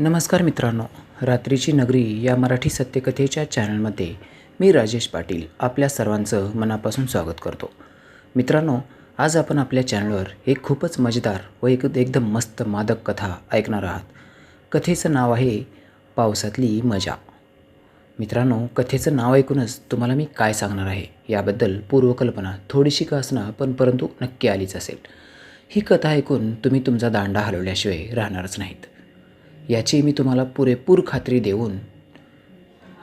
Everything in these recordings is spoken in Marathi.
नमस्कार मित्रांनो रात्रीची नगरी या मराठी सत्यकथेच्या चॅनलमध्ये मी राजेश पाटील आपल्या सर्वांचं मनापासून स्वागत करतो. मित्रांनो आज आपण आपल्या चॅनलवर एक खूपच मजेदार व एक एकदम मस्त मादक कथा ऐकणार आहात. कथेचं नाव आहे पावसातली मजा. मित्रांनो कथेचं नाव ऐकूनच तुम्हाला मी काय सांगणार आहे याबद्दल पूर्वकल्पना थोडीशी का असणार पण परंतु नक्की आलीच असेल. ही कथा ऐकून तुम्ही तुमचा दांडा हलवल्याशिवाय राहणारच नाहीत. याची मी तुम्हाला पुरेपूर खात्री देऊन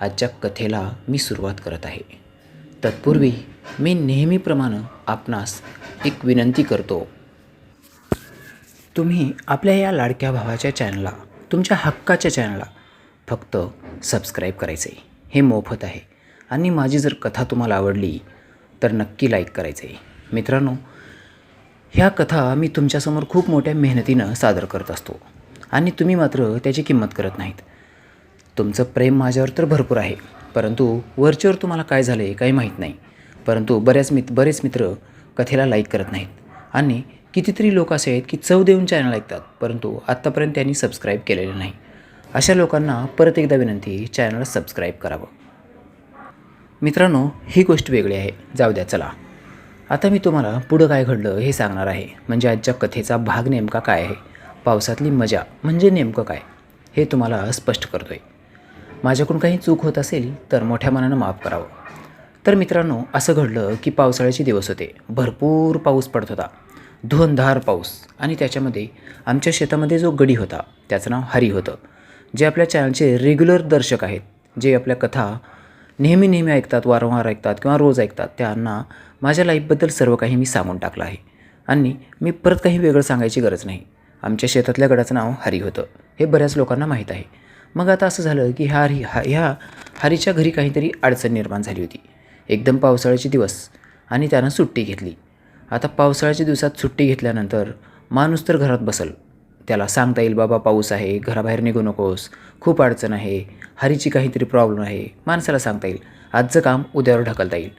आजच्या कथेला मी सुरुवात करत आहे. तत्पूर्वी मी नेहमीप्रमाणे आपणास एक विनंती करतो. तुम्ही आपल्या या लाडक्या भावाच्या चॅनलला तुमच्या हक्काच्या चॅनलला फक्त सबस्क्राईब करायचे. हे मोफत आहे. आणि माझी जर कथा तुम्हाला आवडली तर नक्की लाईक करायचे. मित्रांनो ह्या कथा मी तुमच्यासमोर खूप मोठ्या मेहनतीनं सादर करत असतो. आणि तुम्ही मात्र त्याची किंमत करत नाहीत. तुमचं प्रेम माझ्यावर तर भरपूर आहे परंतु वरच्यावर तुम्हाला काय झालं आहे काही माहीत नाही. परंतु बऱ्याच मित बरेच मित्र कथेला लाईक करत नाहीत. आणि कितीतरी लोक असे आहेत की चव देऊन चॅनल ऐकतात परंतु आत्तापर्यंत त्यांनी सबस्क्राईब केलेलं नाही. अशा लोकांना परत एकदा विनंती चॅनलला सबस्क्राईब करावं. मित्रांनो ही गोष्ट वेगळी आहे. जाऊ द्या चला. आता मी तुम्हाला पुढं काय घडलं हे सांगणार आहे. म्हणजे आजच्या कथेचा भाग नेमका काय आहे? पावसातली मजा म्हणजे नेमकं काय हे तुम्हाला स्पष्ट करतो आहे माझ्याकडून काही चूक होत असेल तर मोठ्या मनानं माफ करावं. तर मित्रांनो असं घडलं की पावसाळ्याचे दिवस होते. भरपूर पाऊस पडत होता. धुंधार पाऊस. आणि त्याच्यामध्ये आमच्या शेतामध्ये जो गडी होता त्याचं नाव हरी होतं. जे आपल्या चॅनलचे रेग्युलर दर्शक आहेत जे आपल्या कथा नेहमी नेहमी ऐकतात वारंवार ऐकतात किंवा रोज ऐकतात त्यांना माझ्या लाईफबद्दल सर्व काही मी सांगून टाकलं आहे. आणि मी परत काही वेगळं सांगायची गरज नाही. आमच्या शेतातल्या गडाचं नाव हरी होतं. हे बऱ्याच लोकांना माहीत आहे. मग आता असं झालं की ह्या हरी हा ह्या हरीच्या घरी काहीतरी अडचण निर्माण झाली होती. एकदम पावसाळ्याचे दिवस आणि त्यानं सुट्टी घेतली. आता पावसाळ्याच्या दिवसात सुट्टी घेतल्यानंतर माणूस तर घरात बसल. त्याला सांगता येईल बाबा पाऊस आहे घराबाहेर निघू नकोस खूप अडचण आहे हरीची काहीतरी प्रॉब्लेम आहे. माणसाला सांगता येईल. आजचं काम उद्यावर ढकलता येईल.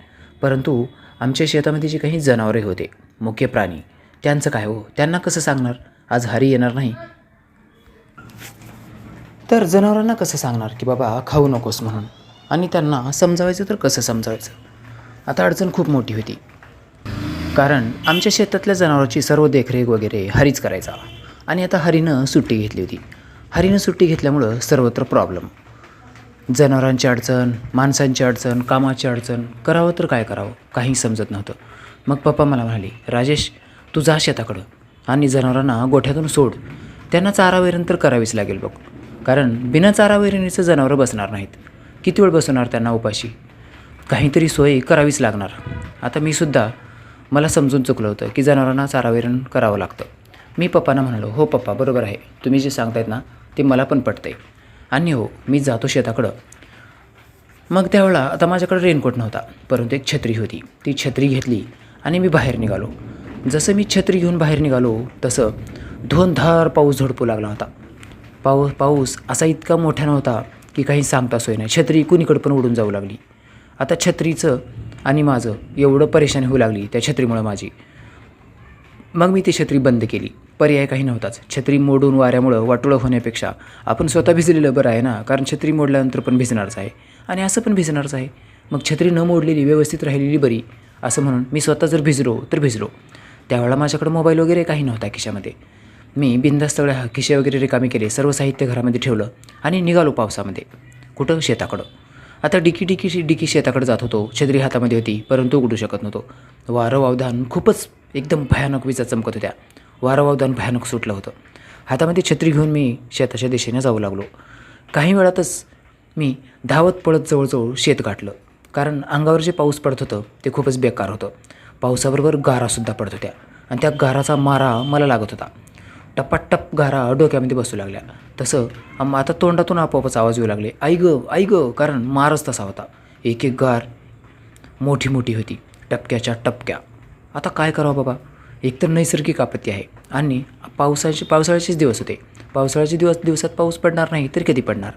परंतु आमच्या शेतामध्ये जी काही जनावरे होते मुख्य प्राणी त्यांचं काय हो? त्यांना कसं सांगणार? आज हरी येणार नाही. तर जनावरांना कसं सांगणार की बाबा खाऊ नकोस म्हणून? आणि त्यांना समजावायचं तर कसं समजावायचं? आता अडचण खूप मोठी होती. कारण आमच्या शेतातल्या जनावरांची सर्व देखरेख वगैरे हरीच करायचा. आणि आता हरीनं सुट्टी घेतली होती. हरीनं सुट्टी घेतल्यामुळं सर्वत्र प्रॉब्लेम जनावरांची अडचण माणसांची अडचण कामाची अडचण करावं तर काय करावं? काही समजत नव्हतं. मग पप्पा मला म्हणाले राजेश तू जा शेताकडं. आणि जनावरांना गोठ्यातून सोड. त्यांना चारावैरण तर करावीच लागेल बघ. कारण बिना चारावेरणीचं जनावरं बसणार नाहीत. किती वेळ बसवणार त्यांना उपाशी? काहीतरी सोय करावीच लागणार. आता मी सुद्धा मला समजून चुकलं होतं की जनावरांना चारावैरण करावं लागतं. मी पप्पांना म्हणालो हो पप्पा बरोबर आहे. तुम्ही जे सांगतायत ना ते मला पण पटतंय. आणि हो मी जातो शेताकडं. मग त्यावेळा आता माझ्याकडे रेनकोट नव्हता परंतु एक छत्री होती. ती छत्री घेतली आणि मी बाहेर निघालो. जसं मी छत्री घेऊन बाहेर निघालो तसं धोंधार पाऊस झडपू लागला होता. पाऊ पाऊस असा इतका मोठा नव्हता की काही सांगता सोय नाही. छत्री कुणीकडं पण उडून जाऊ लागली. आता छत्रीचं आणि माझं एवढं परेशानी होऊ लागली त्या छत्रीमुळं माझी. मग मी ती छत्री बंद केली. पर्याय काही नव्हताच. छत्री मोडून वाऱ्यामुळं वाटोळं होण्यापेक्षा आपण स्वतः भिजलेलं बरं आहे ना? कारण छत्री मोडल्यानंतर पण भिजणारच आहे. आणि असं पण भिजणारच आहे. मग छत्री न मोडलेली व्यवस्थित राहिलेली बरी. असं म्हणून मी स्वतः जर भिजलो तर भिजलो. त्यावेळेला माझ्याकडं मोबाईल वगैरे काही नव्हता खिशामध्ये. मी बिंदास्त खिशे वगैरे रिकामी केले सर्व साहित्य घरामध्ये ठेवलं आणि निघालो पावसामध्ये कुठं? शेताकडं. आता डिकी डिकी डिकी शेताकडे जात होतो छत्री हातामध्ये होती परंतु उघडू शकत नव्हतो. वारं वावधान खूपच एकदम भयानक विजा चमकत होत्या. वारं वावधान भयानक सुटलं होतं. हातामध्ये छत्री घेऊन मी शेताच्या दिशेने जाऊ लागलो. काही वेळातच मी धावत पळत जवळजवळ शेत गाठलं. कारण अंगावर जे पाऊस पडत होतं ते खूपच बेकार होतं. पावसाबरोबर गारासुद्धा पडत होत्या. आणि त्या घाराचा मारा मला लागत होता. टप्पाटप घारा डोक्यामध्ये बसू लागल्या. तसं आता तोंडातून आपोआपच आवाज येऊ लागले. आई गं आई गं कारण मारच तसा होता. एक एक गार मोठी मोठी होती. टपक्याच्या टपक्या. आता काय करावं बाबा? एकतर नैसर्गिक आपत्ती आहे. आणि पावसाचे पावसाळ्याचेच दिवस होते. पावसाळ्याचे दिवस दिवसात पाऊस पडणार नाही तर कधी पडणार?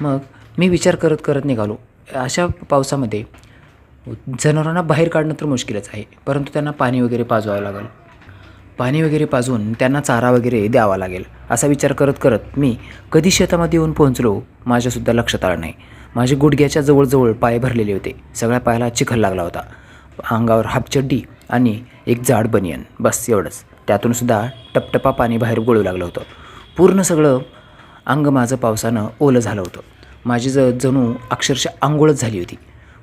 मग मी विचार करत करत निघालो. अशा पावसामध्ये जनावरांना बाहेर काढणं तर मुश्किलच आहे परंतु त्यांना पाणी वगैरे पाजवावं लागेल. पाणी वगैरे पाजून त्यांना चारा वगैरे द्यावा लागेल असा विचार करत करत मी कधी शेतामध्ये येऊन पोहोचलो माझ्यासुद्धा लक्षात आलं नाही. माझे गुडघ्याच्या जवळजवळ पाय भरलेले होते सगळ्या पायाला चिखल लागला होता. अंगावर हापचड्डी आणि एक जाड बनियन बस एवढंच. त्यातूनसुद्धा टपटपा पाणी बाहेर गळू लागलं होतं. पूर्ण सगळं अंग माझं पावसानं ओलं झालं होतं. माझी ज जणू अक्षरशः आंघोळच झाली होती.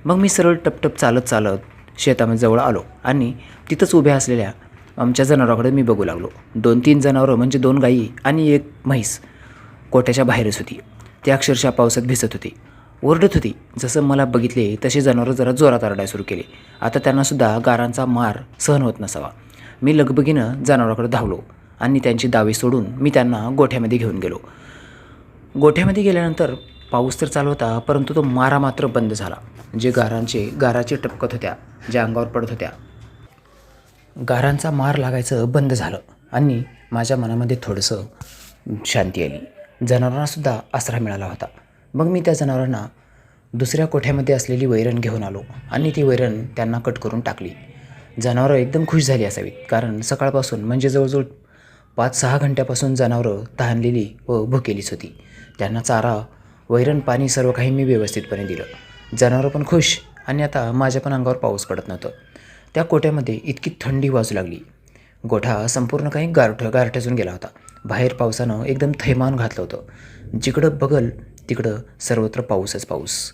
मग मी सरळ टपटप चालत चालत शेतामध्ये जवळ आलो आणि तिथंच उभ्या असलेल्या आमच्या जनावराकडे मी बघू लागलो. दोन तीन जनावरं म्हणजे दोन गायी आणि एक म्हैस कोट्याच्या बाहेरच होती. ती अक्षरशः पावसात भिजत होती. ओरडत होती. जसं मला बघितले तसे जनावरं जरा जोरात आरडायला सुरू केले. आता त्यांनासुद्धा गारांचा मार सहन होत नसावा. मी लगबगीनं जनावराकडे धावलो आणि त्यांची दावे सोडून मी त्यांना गोठ्यामध्ये घेऊन गेलो. गोठ्यामध्ये गेल्यानंतर पाऊस तर चालू होता परंतु तो मारा मात्र बंद झाला. जे गारांचे गाराचे टपकत होत्या ज्या अंगावर पडत होत्या. गारांचा मार लागायचं बंद झालं आणि माझ्या मनामध्ये थोडंसं शांती आली. जनावरांनासुद्धा आसरा मिळाला होता. मग मी त्या जनावरांना दुसऱ्या कोठ्यामध्ये असलेली वैरण घेऊन आलो आणि ती वैरण त्यांना कट करून टाकली. जनावरं एकदम खुश झाली असावीत कारण सकाळपासून म्हणजे जवळजवळ पाच सहा घंट्यापासून जनावरं तहानलेली व भुकेलीच होती. त्यांना चारा वैरण पाणी सर्व काही मी व्यवस्थितपणे दिलं. जनावरं पण खुश आणि आता माझ्या पण अंगावर पाऊस पडत नव्हतं. त्या कोट्यामध्ये इतकी थंडी वाजू लागली. गोठा संपूर्ण काही गारठ गारठ्यातून गेला होता. बाहेर पावसानं एकदम थैमान घातलं होतं. जिकडं बघल तिकडं सर्वत्र पाऊसच पाऊस.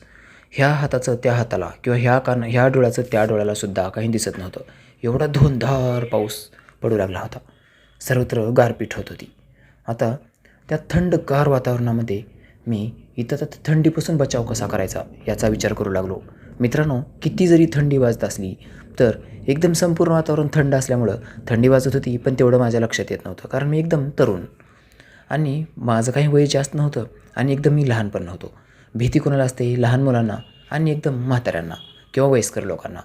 ह्या हाताचं त्या हाताला किंवा ह्या कान ह्या डोळ्याचं त्या डोळ्याला सुद्धा काही दिसत नव्हतं. एवढा धोंधार पाऊस पडू लागला होता. सर्वत्र गारपीट होत होती. आता त्या थंडगार वातावरणामध्ये मी इथं तर थंडीपासून बचाव कसा करायचा याचा विचार करू लागलो. मित्रांनो किती जरी थंडी वाजत असली तर एकदम संपूर्ण वातावरण थंड असल्यामुळं थंडी वाजत होती पण तेवढं माझ्या लक्षात येत नव्हतं कारण मी एकदम तरुण. आणि माझं काही वय जास्त नव्हतं आणि एकदम मी लहान पण नव्हतो. भीती कोणाला असते? लहान मुलांना आणि एकदम म्हाताऱ्यांना किंवा वयस्कर लोकांना.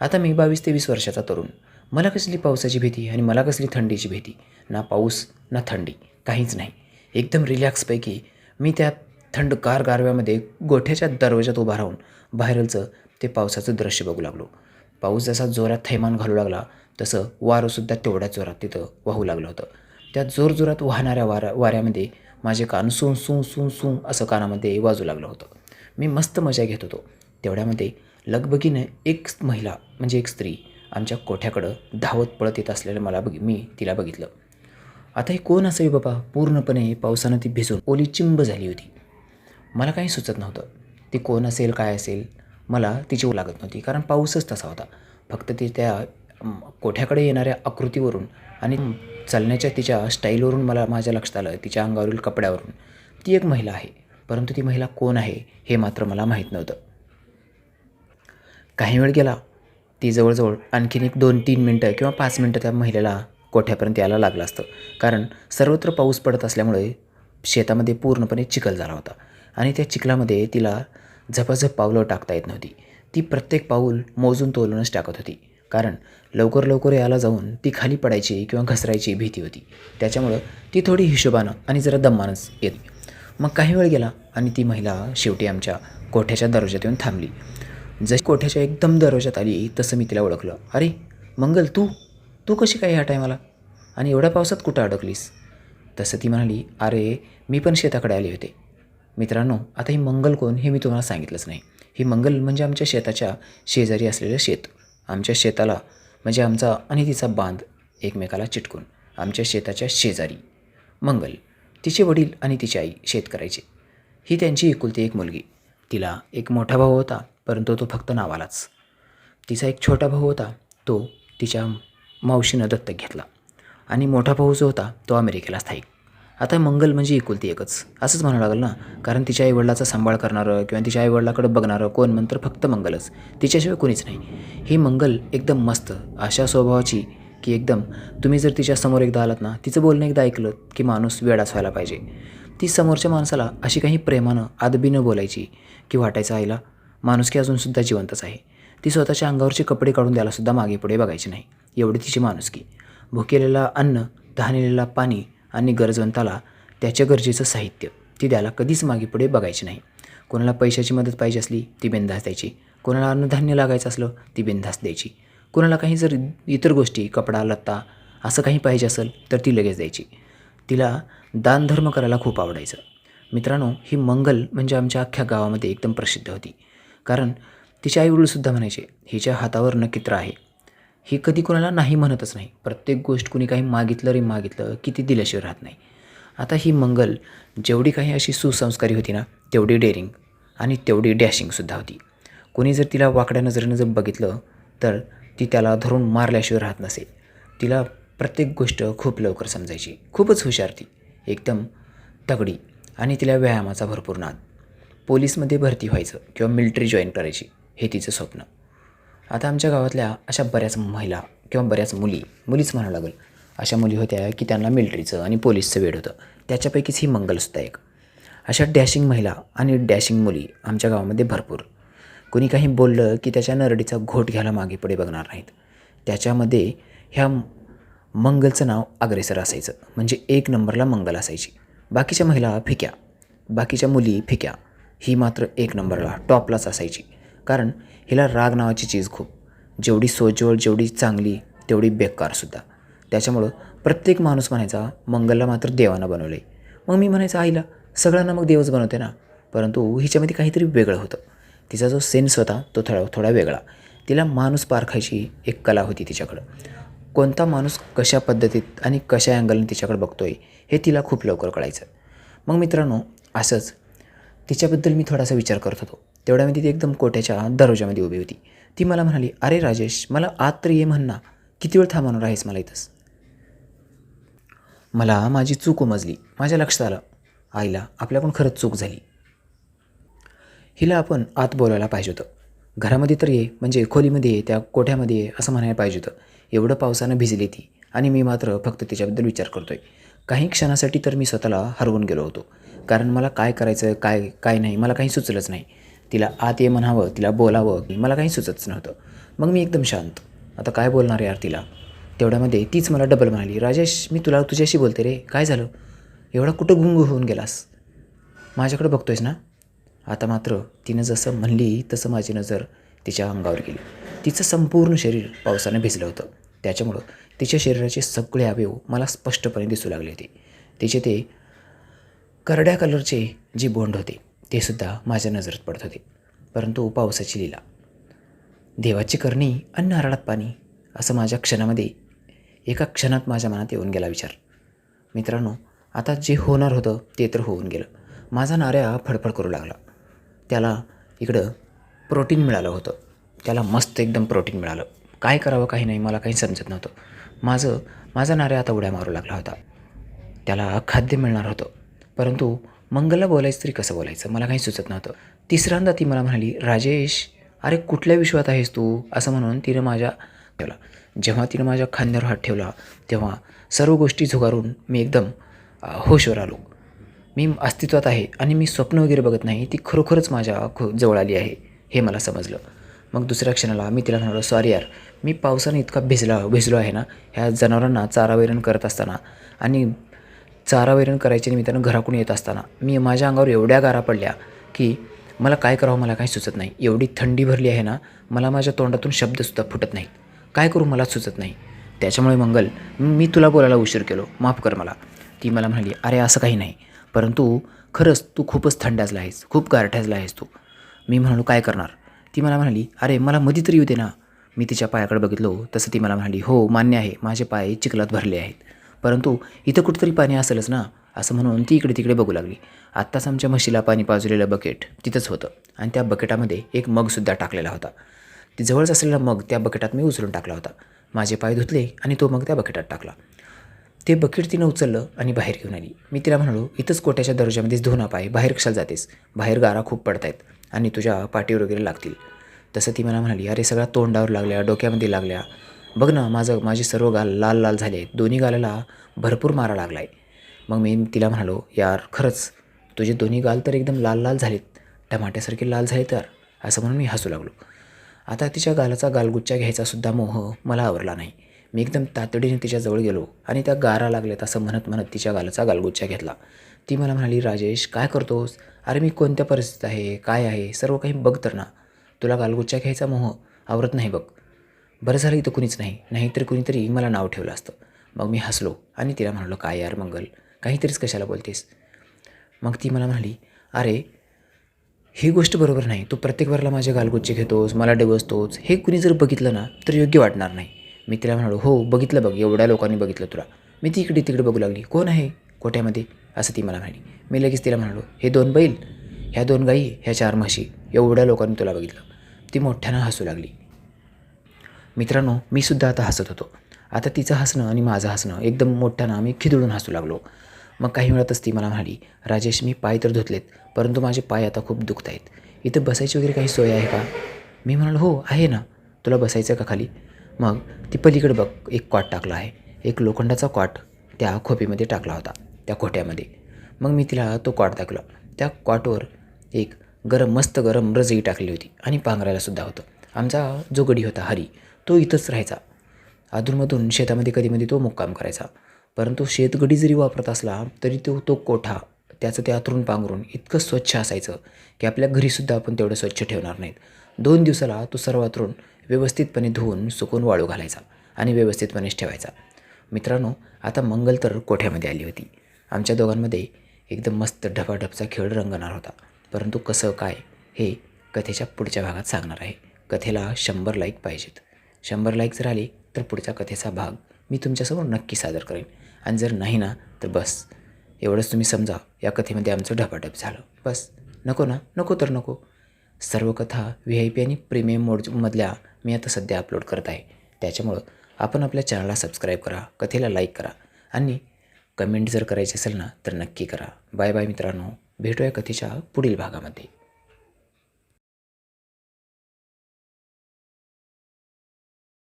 आता मी बावीस ते वीस वर्षाचा तरुण. मला कसली पावसाची भीती आणि मला कसली थंडीची भीती? ना पाऊस ना थंडी काहीच नाही. एकदम रिलॅक्सपैकी मी त्यात थंडकार गारव्यामध्ये गोठ्याच्या दरवाजात उभा राहून बाहेरचं ते पावसाचं दृश्य बघू लागलो. पाऊस जसा जोरात थैमान घालू लागला तसं वारंसुद्धा तेवढ्याच जोरात तिथं वाहू लागलं होतं. त्या जोरजोरात वाहणाऱ्या वाऱ्या वाऱ्यामध्ये माझे कान सूं सूं सूं सूं असं कानामध्ये वाजू लागलं होतं. मी मस्त मजा घेत होतो. तेवढ्यामध्ये लगबगीनं एक महिला म्हणजे एक स्त्री आमच्या कोठ्याकडं धावत पळत येत असलेलं मला बघ मी तिला बघितलं. आता हे कोण असावी बाबा? पूर्णपणे पावसानं ती भिजून ओली चिंब झाली होती. मला काही सुचत नव्हतं. ती कोण असेल काय असेल मला तिची लागत नव्हती कारण पाऊसच तसा होता. फक्त ती त्या कोठ्याकडे येणाऱ्या आकृतीवरून आणि चालण्याच्या तिच्या स्टाईलवरून मला माझ्या लक्षात आलं तिच्या अंगावरील कपड्यावरून. ती एक महिला आहे परंतु ती महिला कोण आहे हे मात्र मला माहीत नव्हतं. काही वेळ गेला ती जवळजवळ आणखीन एक दोन तीन मिनटं किंवा पाच मिनटं त्या महिलेला कोठ्यापर्यंत यायला लागलं असतं. कारण सर्वत्र पाऊस पडत असल्यामुळे शेतामध्ये पूर्णपणे चिखल झाला होता. आणि त्या चिखलामध्ये तिला झपाझप पावलं टाकता येत नव्हती. ती प्रत्येक पाऊल मोजून तोलूनच टाकत होती. कारण लवकर लवकर याला जाऊन ती खाली पडायची किंवा घसरायची भीती होती. त्याच्यामुळं ती थोडी हिशोबानं आणि जरा दम्मानच येत. मग काही वेळ गेला आणि ती महिला शेवटी आमच्या कोठ्याच्या दरवाज्यात येऊन थांबली. जशी कोठ्याच्या एकदम दरवाजात आली तसं मी तिला ओळखलं. अरे मंगल तू? तू कशी काय ह्या टायमाला आणि एवढ्या पावसात कुठं अडकलीस? तसं ती म्हणाली अरे मी पण शेताकडे आले होते. मित्रांनो आता ही मंगल कोण हे मी तुम्हाला सांगितलंच नाही. ही मंगल म्हणजे आमच्या शेताच्या शेजारी असलेलं शेत. आमच्या शेताला म्हणजे आमचा आणि तिचा बांध एकमेकाला चिटकून आमच्या शेताच्या शेजारी. मंगल तिचे वडील आणि तिची आई शेत करायचे. ही त्यांची एकुलती एक मुलगी. तिला एक मोठा भाऊ होता परंतु तो फक्त नावालाच. तिचा एक छोटा भाऊ होता तो तिच्या मावशीनं दत्तक घेतला. आणि मोठा भाऊ जो होता तो अमेरिकेला स्थायिक. आता मंगल म्हणजे एकुलती एकच. असंच म्हणावं लागेल ना? कारण तिच्या आईवडिलाचा सांभाळ करणारं किंवा तिच्या आईवडिलाकडे बघणारं कोण म्हणतं फक्त मंगलच. तिच्याशिवाय कोणीच नाही. ही मंगल एकदम मस्त अशा स्वभावाची की एकदम तुम्ही जर तिच्या समोर एकदा आलात ना तिचं बोलणं एकदा ऐकलं की माणूस वेडाच व्हायला पाहिजे. ती समोरच्या माणसाला अशी काही प्रेमानं आदबीनं बोलायची की वाटायचं आईला माणूस की अजूनसुद्धा जिवंतच आहे. ती स्वतःच्या अंगावरचे कपडे काढून द्यायलासुद्धा मागे पुढे बघायची नाही. एवढी तिची माणुसकी. भुकेलेला अन्न तहानलेला पाणी आणि गरजवंताला त्याच्या गरजेचं साहित्य ती द्यायला कधीच मागे पुढे बघायची नाही. कोणाला पैशाची मदत पाहिजे असली ती बिनधास द्यायची. कोणाला अन्नधान्य लागायचं असलं ती बिनधास द्यायची. कोणाला काही जर इतर गोष्टी कपडा लत्ता असं काही पाहिजे असेल तर ती लगेच द्यायची. तिला दानधर्म करायला खूप आवडायचं. मित्रांनो ही मंगल म्हणजे आमच्या अख्ख्या गावामध्ये एकदम प्रसिद्ध होती. कारण तिचे आईवडीलसुद्धा म्हणायचे हिच्या हातावर नकित्र आहे. ही कधी कोणाला नाही म्हणतच नाही. प्रत्येक गोष्ट कुणी काही मागितलं रे मागितलं की ती दिल्याशिवाय राहत नाही. आता ही मंगल जेवढी काही अशी सुसंस्कारी होती ना तेवढी डेअरिंग आणि तेवढी डॅशिंगसुद्धा होती. कोणी जर तिला वाकड्या नजरेनं जर बघितलं तर ती त्याला धरून मारल्याशिवाय राहत नसे तिला प्रत्येक गोष्ट खूप लवकर समजायची. खूपच हुशार ती. एकदम तगडी आणि तिला व्यायामाचा भरपूर नाद. पोलीसमध्ये भरती व्हायचं किंवा मिलिटरी जॉईन करायची हे तिचं स्वप्न. आता आमच्या गावातल्या अशा बऱ्याच महिला किंवा बऱ्याच मुली मुलीच म्हणावं लागेल अशा मुली होत्या की त्यांना मिलिटरीचं आणि पोलीसचं वेळ होतं. त्याच्यापैकीच ही मंगलसुद्धा एक. अशा डॅशिंग महिला आणि डॅशिंग मुली आमच्या गावामध्ये भरपूर. कोणी काही बोललं की त्याच्या नरडीचा घोट घ्यायला मागे पुढे बघणार नाहीत. त्याच्यामध्ये ह्या मंगलचं नाव अग्रेसर असायचं. म्हणजे एक नंबरला मंगल असायची. बाकीच्या महिला फिक्या. बाकीच्या मुली फिक्या. ही मात्र एक नंबरला टॉपलाच असायची. कारण हिला राग नावाची चीज खूप. जेवढी सोजवळ जेवढी चांगली तेवढी बेकारसुद्धा त्याच्यामुळं प्रत्येक माणूस म्हणायचा मंगलला मात्र देवानं बनवलं आहे मग मी म्हणायचं आईला सगळ्यांना मग देवच बनवते ना. परंतु हिच्यामध्ये काहीतरी वेगळं होतं. तिचा जो सेन्स होता तो थोडा थोडा वेगळा. तिला माणूस पारखायची एक कला होती तिच्याकडं. कोणता माणूस कशा पद्धतीत आणि कशा अँगलने तिच्याकडे बघतोय हे तिला खूप लवकर कळायचं. मग मित्रांनो असंच तिच्याबद्दल मी थोडासा विचार करत होतो. तेवढ्या मी ती एकदम कोट्याच्या दरवाजामध्ये उभी होती. ती मला म्हणाली अरे राजेश मला आत तर ये म्हणणा किती वेळ थांबवणार आहेस मला इथंच? मला माझी चूक उमजली. माझ्या लक्षात आलं आईला आपल्याकडून खरंच चूक झाली. हिला आपण आत बोलायला पाहिजे होतं. घरामध्ये तर ये म्हणजे खोलीमध्ये ये त्या कोठ्यामध्ये ये असं म्हणायला पाहिजे होतं. एवढं पावसानं भिजली ती आणि मी मात्र फक्त तिच्याबद्दल विचार करतोय. काही क्षणासाठी तर मी स्वतःला हरवून गेलो होतो. कारण मला काय करायचं काय काय नाही मला काही सुचलंच नाही. तिला आत ये म्हणावं तिला बोलावं मला काही सुचतच नव्हतं. मग मी एकदम शांत. आता काय बोलणार यार तिला? तेवढ्यामध्ये तीच मला डबल म्हणाली राजेश मी तुला तुझ्याशी बोलते रे काय झालं? एवढा कुठं गुंग होऊन गेलास? माझ्याकडे बघतोयस ना? आता मात्र तिनं जसं म्हणली तसं माझी नजर तिच्या अंगावर गेली. तिचं संपूर्ण शरीर पावसानं भिजलं होतं. त्याच्यामुळं तिच्या शरीराचे सगळे अवयव मला स्पष्टपणे दिसू लागले होते. तिचे ते करड्या कलरचे जी बोंड होते ते सुद्धा माझ्या नजरेत पडत होते. परंतु पावसाची लीला. देवाची करणी आणि नारळात पाणी असं माझ्या क्षणामध्ये एका क्षणात माझ्या मनात येऊन गेला विचार. मित्रांनो आता जे होणार होतं ते तर होऊन गेलं. माझा नाऱ्या फडफड करू लागला. त्याला इकडं प्रोटीन मिळालं होतं. त्याला मस्त एकदम प्रोटीन मिळालं. काय करावं काही नाही मला काही समजत नव्हतं. माझं माझा नाऱ्या आता उड्या मारू लागला होता. त्याला खाद्य मिळणार होतं. परंतु मंगलला बोलायचं तरी कसं बोलायचं? मला काही सुचत नव्हतं. तिसऱ्यांदा ती मला म्हणाली राजेश अरे कुठल्या विश्वात आहेस तू? असं म्हणून तिनं माझ्या ठेवला. जेव्हा तिनं माझ्या खांद्यावर हात ठेवला तेव्हा सर्व गोष्टी झुगारून मी एकदम होशवर आलो. मी अस्तित्वात आहे आणि मी स्वप्न वगैरे बघत नाही ती खरोखरच माझ्या खो जवळ आली आहे हे मला समजलं. मग दुसऱ्या क्षणाला मी तिला म्हणालो सॉरी यार मी पावसाने इतका भिजला भिजलो आहे ना ह्या जनावरांना चारा वैरण करत असताना आणि चारा वैरण करायच्या निमित्तानं घराकडून येत असताना मी माझ्या अंगावर एवढ्या गारा पडल्या की मला काय करावं मला काही सुचत नाही. एवढी थंडी भरली आहे ना मला माझ्या तोंडातून शब्दसुद्धा फुटत नाहीत. काय करू मला सुचत नाही. त्याच्यामुळे मंगल मी तुला बोलायला उशीर केलो. माफ कर मला. ती मला म्हणाली अरे असं काही नाही. परंतु खरंच तू खूपच थंडाजला आहेस. खूप गारठ्याजला आहेस तू. मी म्हणालो काय करणार? ती मला म्हणाली अरे मला मधी तरी येऊ दे ना. मी तिच्या पायाकडे बघितलो. तसं ती मला म्हणाली हो मान्य आहे. माझे पाय चिखलात भरले आहेत. परंतु इथं कुठंतरी पाणी असेलच ना असं म्हणून ती इकडे तिकडे बघू लागली. आत्ताच आमच्या म्हशीला पाणी पाजलेलं बकेट तिथंच होतं आणि त्या बकेटामध्ये एक मगसुद्धा टाकलेला होता. ती जवळच असलेला मग त्या बकेटात मी उचलून टाकला होता. माझे पाय धुतले आणि तो मग त्या बकेटात टाकला. ते बकेट तिनं उचललं आणि बाहेर घेऊन आली. मी तिला म्हणालो इथंच कोट्याच्या दर्जामध्येच धुना पाय बाहेर कशाला जातेस? बाहेर गारा खूप पडत आहेत आणि तुझ्या पाठीवर वगैरे लागतील. तसं ती मला म्हणाली अरे सगळ्या तोंडावर लागल्या डोक्यामध्ये लागल्या बघ ना माझं माझे सर्व गाल लाल लाल झाले आहेत. दोन्ही गालाला भरपूर मारा लागला आहे मग मी तिला म्हणालो यार खरंच तुझे दोन्ही गाल तर एकदम लाल लाल झालेत. टमाट्यासारखे लाल झाले तर? असं म्हणून मी हसू लागलो. आता तिच्या गालाचा गालगुच्चा घ्यायचासुद्धा मोह मला आवरला नाही. मी एकदम तातडीने तिच्याजवळ गेलो आणि त्या गारा लागल्यात असं म्हणत म्हणत तिच्या गालाचा गालगुच्चा घेतला. ती मला म्हणाली राजेश काय करतोस? अरे मी कोणत्या परिस्थितीत आहे? काय आहे? सर्व काही बघ तर ना. तुला गालगुच्चा घ्यायचा मोह आवरत नाही बघ. बरं झालं इथं कुणीच नाही. नाहीतर कुणीतरी मला नाव ठेवलं असतं. मग मी हसलो आणि तिला म्हणालो काय यार मंगल काहीतरीच कशाला बोलतेस? मग ती मला म्हणाली अरे ही गोष्ट बरोबर नाही. तू प्रत्येक वेळेला माझ्या गालगुच्चे घेतोस मला डिवसतोस. हे कुणी जर बघितलं ना तर योग्य वाटणार नाही. मी तिला म्हणालो हो बघितलं बघ एवढ्या लोकांनी बघितलं तुला. मी ती इकडे तिकडे बघू लागली. कोण आहे? कोट्यामध्ये. असं ती मला म्हणाली. मी लगेच तिला म्हणालो हे दोन बैल ह्या दोन गाई ह्या चार म्हशी एवढ्या लोकांनी तुला बघितलं. ती मोठ्यानं हसू लागली. मित्रांनो मी सुद्धा आता हसत होतो. आता तिचं हसणं आणि माझं हसणं एकदम मोठ्यानं आम्ही खिदळून हसू लागलो. मग काही वेळातच ती मला म्हणाली राजेश मी पाय तर धुतलेत परंतु माझे पाय आता खूप दुखत आहेत इथं बसायची वगैरे काही सोय आहे का? मी म्हणालो हो आहे ना. तुला बसायचं का खाली? मग ती पलीकडे बघ एक कॉट टाकला आहे. एक लोखंडाचा कॉट त्या खोपीमध्ये टाकला होता त्या खोट्यामध्ये. मग मी तिला तो कॉट दाखला त्या कॉटवर एक गरम मस्त गरम रजई टाकली होती आणि पांघरायला सुद्धा होतं. आमचा जो गडी होता हरी तो इथंच राहायचा. अधूनमधून शेतामध्ये कधीमध्ये तो मुक्काम करायचा. परंतु शेतगडी जरी वापरत असला तरी तो तो कोठा त्याचं ते आतरून पांघरून इतकं स्वच्छ असायचं की आपल्या घरीसुद्धा आपण तेवढं स्वच्छ ठेवणार नाहीत. दोन दिवसाला तो सर्व आतरून व्यवस्थितपणे धुवून सुकून वाळू घालायचा आणि व्यवस्थितपणेच ठेवायचा. मित्रांनो आता मंगल तर कोठ्यामध्ये आली होती. आमच्या दोघांमध्ये एकदम मस्त ढपाढपचा खेळ रंगणार होता. परंतु कसं काय हे कथेच्या पुढच्या भागात सांगणार आहे. कथेला शंभर लाईक पाहिजेत. शंभर लाईक जर आले तर पुढचा कथेचा भाग मी तुमच्यासमोर नक्की सादर करेन. आणि जर नाही ना तर बस. एवढंच तुम्ही समजा या कथेमध्ये आमचं ढपाढप झालं. बस. नको ना? नको तर नको. सर्व कथा व्ही आय पी आणि प्रीमियम मोडमधल्या मी आता सध्या अपलोड करत आहे. त्याच्यामुळं आपण आपल्या चॅनलला सबस्क्राईब करा कथेला लाईक करा आणि कमेंट जर करायची असेल ना तर नक्की करा. बाय बाय मित्रांनो. भेटूया कथेच्या पुढील भागामध्ये.